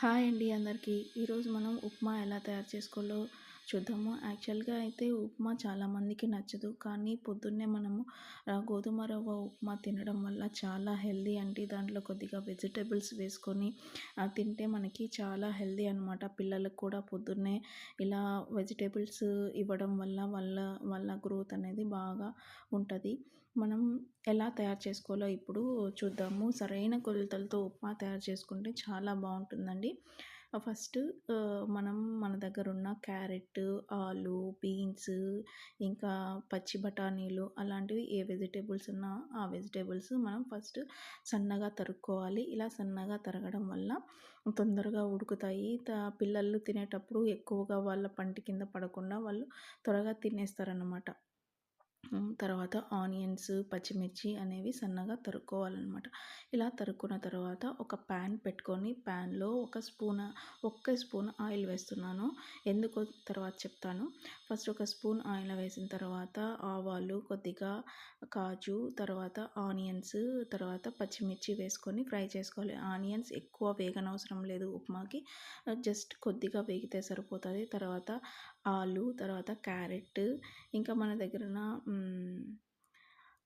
Hi అండి అందరికీ. ఈరోజు మనం ఉప్మా ఎలా తయారు చేసుకోవాలో చూద్దాము. యాక్చువల్గా అయితే ఉప్మా చాలామందికి నచ్చదు. కానీ పొద్దున్నే మనము గోధుమ రవ్వ ఉప్మా తినడం వల్ల చాలా హెల్దీ అండి. దాంట్లో కొద్దిగా వెజిటేబుల్స్ వేసుకొని తింటే మనకి చాలా హెల్దీ అనమాట పిల్లలకు కూడా పొద్దున్నే ఇలా వెజిటేబుల్స్ ఇవ్వడం వల్ల వాళ్ళ వాళ్ళ గ్రోత్ అనేది బాగా ఉంటుంది. మనం ఎలా తయారు చేసుకోవాలో ఇప్పుడు చూద్దాము. సరైన కొలతలతో ఉప్మా తయారు చేసుకుంటే చాలా బాగుంటుందండి. ఫస్ట్ మనం మన దగ్గర ఉన్న క్యారెట్ ఆలు బీన్స్ ఇంకా పచ్చి బఠానీలు అలాంటివి ఏ వెజిటేబుల్స్ ఉన్నా ఆ వెజిటేబుల్స్ మనం ఫస్ట్ సన్నగా తరుక్కోవాలి. ఇలా సన్నగా తరగడం వల్ల తొందరగా ఉడుకుతాయి. పిల్లలు తినేటప్పుడు ఎక్కువగా వాళ్ళ పంటి కింద పడకుండా వాళ్ళు త్వరగా తినేస్తారన్నమాట. తర్వాత ఆనియన్స్ పచ్చిమిర్చి అనేవి సన్నగా తరుక్కోవాలన్నమాట. ఇలా తరుక్కున్న తర్వాత ఒక ప్యాన్ పెట్టుకొని ప్యాన్లో ఒక స్పూన్ ఒక్క స్పూన్ ఆయిల్ వేస్తున్నాను. ఎందుకు తర్వాత చెప్తాను. ఫస్ట్ ఒక స్పూన్ ఆయిల్ వేసిన తర్వాత ఆవాలు కొద్దిగా కాజు తర్వాత ఆనియన్స్ తర్వాత పచ్చిమిర్చి వేసుకొని ఫ్రై చేసుకోవాలి. ఆనియన్స్ ఎక్కువ వేగనవసరం లేదు ఉప్మాకి. జస్ట్ కొద్దిగా వేగితే సరిపోతుంది. తర్వాత ఆలు తర్వాత క్యారెట్ ఇంకా మన దగ్గర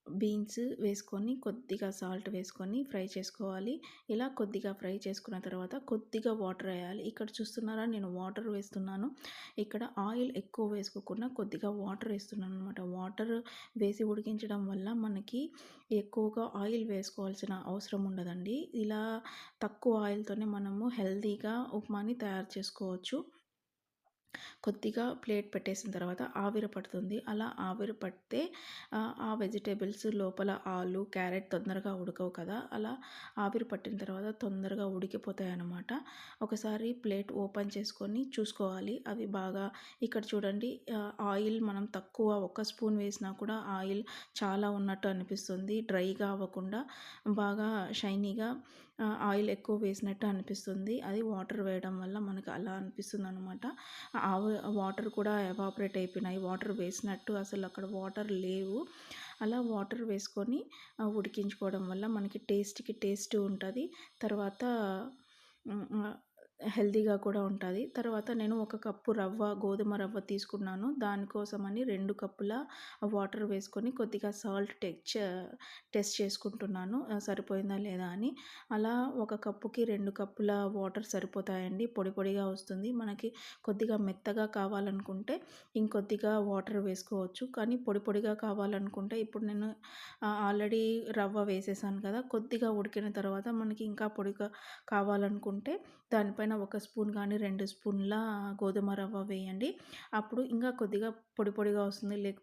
బీన్స్ వేసుకొని కొద్దిగా సాల్ట్ వేసుకొని ఫ్రై చేసుకోవాలి. ఇలా కొద్దిగా ఫ్రై చేసుకున్న తర్వాత కొద్దిగా వాటర్ వేయాలి. ఇక్కడ చూస్తున్నారా? నేను వాటర్ వేస్తున్నాను. ఇక్కడ ఆయిల్ ఎక్కువ వేసుకోకుండా కొద్దిగా వాటర్ వేస్తున్నాను అనమాట వాటర్ వేసి ఉడికించడం వల్ల మనకి ఎక్కువగా ఆయిల్ వేసుకోవాల్సిన అవసరం ఉండదండి. ఇలా తక్కువ ఆయిల్తోనే మనము హెల్తీగా ఉప్మాని తయారు చేసుకోవచ్చు. కొద్దిగా ప్లేట్ పెట్టేసిన తర్వాత ఆవిరి పడుతుంది. అలా ఆవిరి పడితే ఆ వెజిటేబుల్స్ లోపల ఆలు క్యారెట్ తొందరగా ఉడకవు కదా. అలా ఆవిరి పట్టిన తర్వాత తొందరగా ఉడికిపోతాయి అన్నమాట ఒకసారి ప్లేట్ ఓపెన్ చేసుకొని చూసుకోవాలి. అవి బాగా ఇక్కడ చూడండి ఆయిల్ మనం తక్కువ ఒక స్పూన్ వేసినా కూడా ఆయిల్ చాలా ఉన్నట్టు అనిపిస్తుంది. డ్రైగా అవ్వకుండా బాగా షైనీగా ఆయిల్ ఎక్కువ వేసినట్టు అనిపిస్తుంది. అది వాటర్ వేయడం వల్ల మనకు అలా అనిపిస్తుంది అనమాట వాటర్ కూడా ఎవాపరేట్ అయిపోయినాయి. వాటర్ వేసినట్టు అసలు అక్కడ వాటర్ లేవు. అలా వాటర్ వేసుకొని ఉడికించుకోవడం వల్ల మనకి టేస్ట్కి టేస్ట్ ఉంటుంది. తర్వాత హెల్తీగా కూడా ఉంటుంది. తర్వాత నేను ఒక కప్పు రవ్వ గోధుమ రవ్వ తీసుకున్నాను. దానికోసమని రెండు కప్పుల వాటర్ వేసుకొని కొద్దిగా సాల్ట్ టెచ్ టెస్ట్ చేసుకుంటున్నాను. సరిపోయిందా లేదా అని. అలా ఒక కప్పుకి రెండు కప్పుల వాటర్ సరిపోతాయండి. పొడి పొడిగా వస్తుంది. మనకి కొద్దిగా మెత్తగా కావాలనుకుంటే ఇంకొద్దిగా వాటర్ వేసుకోవచ్చు. కానీ పొడి పొడిగా కావాలనుకుంటే ఇప్పుడు నేను ఆల్రెడీ రవ్వ వేసేసాను కదా. కొద్దిగా ఉడికిన తర్వాత మనకి ఇంకా పొడిగా కావాలనుకుంటే దానిపై దానిపైన ఒక స్పూన్ కానీ రెండు స్పూన్ల గోధుమ రవ్వ వేయండి. అప్పుడు ఇంకా కొద్దిగా పొడి పొడిగా వస్తుంది. లేక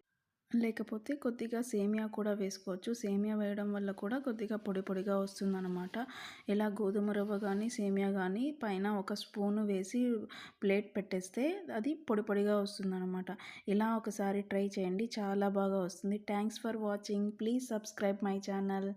లేకపోతే కొద్దిగా సేమియా కూడా వేసుకోవచ్చు. సేమియా వేయడం వల్ల కూడా కొద్దిగా పొడి పొడిగా వస్తుందన్నమాట. ఇలా గోధుమ రవ్వ కానీ సేమియా కానీ పైన ఒక స్పూన్ వేసి ప్లేట్ పెట్టేస్తే అది పొడి పొడిగా వస్తుందన్నమాట. ఇలా ఒకసారి ట్రై చేయండి. చాలా బాగా వస్తుంది. Thanks for watching please subscribe my channel